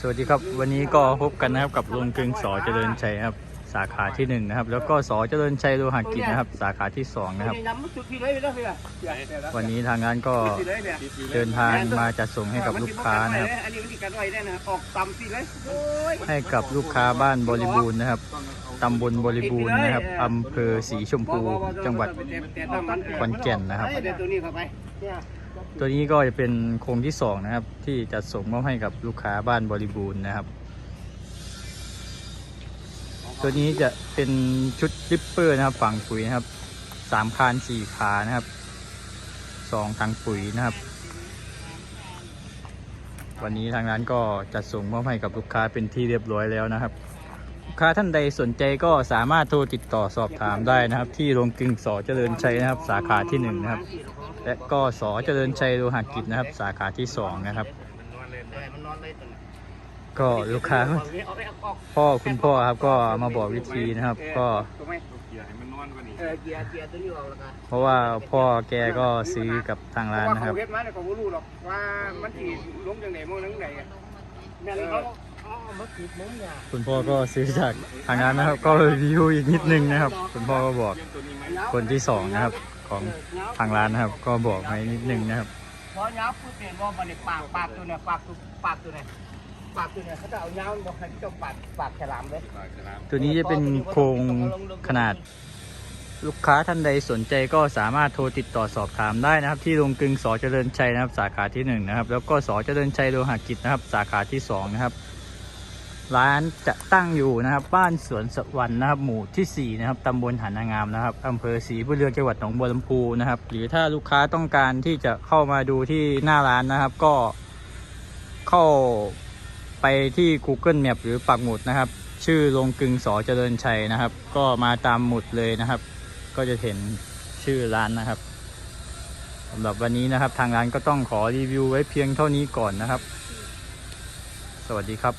สวัสดีครับวันนี้ก็พบกันนะครับกับลุงกึงสอเจริญชัยครับ สาขาที่หนึ่งนะครับ แล้วก็สอเจริญชัยโลหะกิจนะครับ สาขาที่สองนะครับ วันนี้ทางงานก็เดินทางมาจัดส่งให้กับลูกค้านะครับ ให้กับลูกค้าบ้านบริบูรณ์นะครับตำบลบริบูรณ์นะครับอำเภอสีชมพู จังหวัดขอนแก่นนะครับ ตัวนี้ก็จะเป็นโครงที่สองนะครับ ที่จะส่งมอบให้กับลูกค้าบ้านบริบูรณ์นะครับ ตัวนี้จะเป็นชุดลิปเปอร์นะครับฝังปุ๋ยนะครับสามคานสี่ขานะครับสองถังปุ๋ยนะครับ วันนี้ทางร้านก็จัดส่งมอบให้กับลูกค้าเป็นที่เรียบร้อยแล้วนะครับ ลูกค้าท่านใดสนใจก็สามารถโทรติดต่อสอบถามได้นะครับ ที่โรงกลึงสอเจริญชัยนะครับ สาขาที่หนึ่งนะครับ และก็สอเจริญชัยโลหะกิจนะครับ สาขาที่สองนะครับ ก็ลูกค้าพ่อคุณพ่อครับก็มาบอกวิธีนะครับ ก็เกียร์ให้มันนอนกว่านี้เอกียร์เกียร์ตัวนี้ออกแล้วกันเพราะว่าพ่อแกก็ซื้อกับทางร้านนะครับ เพาว่าเขาเฮ็ดมาเนี่ยเขาไม่รู้หรอกว่ามันสีล้มจังไหนมั่งจังไหนอะแม่นเขาเอามาติดมุ้งเนี่ยคุณพ่อก็ซื้อจากทางร้านนะครับ ก็รีวิวอีกนิดนึงนะครับ คุณพ่อก็บอกคนที่สองนะครับของทางร้านนะครับ ก็บอกไว้นิดนึงนะครับพอยับปุ๊บเนี่ยว่ามันเนี่ยปากปากตัวเนี่ยปากตัวปากตัวเนี่ยปากตัวเนี่ยเขาจะเอายาวบอกให้เจ้าปากปากฉลามเลยปากฉลามตัวนี้จะเป็นโครงขนาด ลูกค้าท่านใดสนใจก็สามารถโทรติดต่อสอบถามได้นะครับ ที่โรงกลึงสอเจริญชัยนะครับ สาขาที่หนึ่งนะครับแล้วก็สอเจริญชัยโลหะกิจนะครับ สาขาที่สองนะครับ ร้านจะตั้งอยู่นะครับ บ้านสวนสวรรค์นะครับ หมู่ที่สี่นะครับตำบลหานนางามนะครับอำเภอศรีบุญเรือจังหวัดหนองบัวลำพูนะครับ หรือถ้าลูกค้าต้องการที่จะเข้ามาดูที่หน้าร้านนะครับ ก็เข้าไปที่ Google Map หรือปักหมุดนะครับ ชื่อโรงกึงสอเจริญชัยนะครับ ก็มาตามหมุดเลยนะครับ ก็จะเห็นชื่อร้านนะครับสำหรับวันนี้นะครับ ทางร้านก็ต้องขอรีวิวไว้เพียงเท่านี้ก่อนนะครับ สวัสดีครับ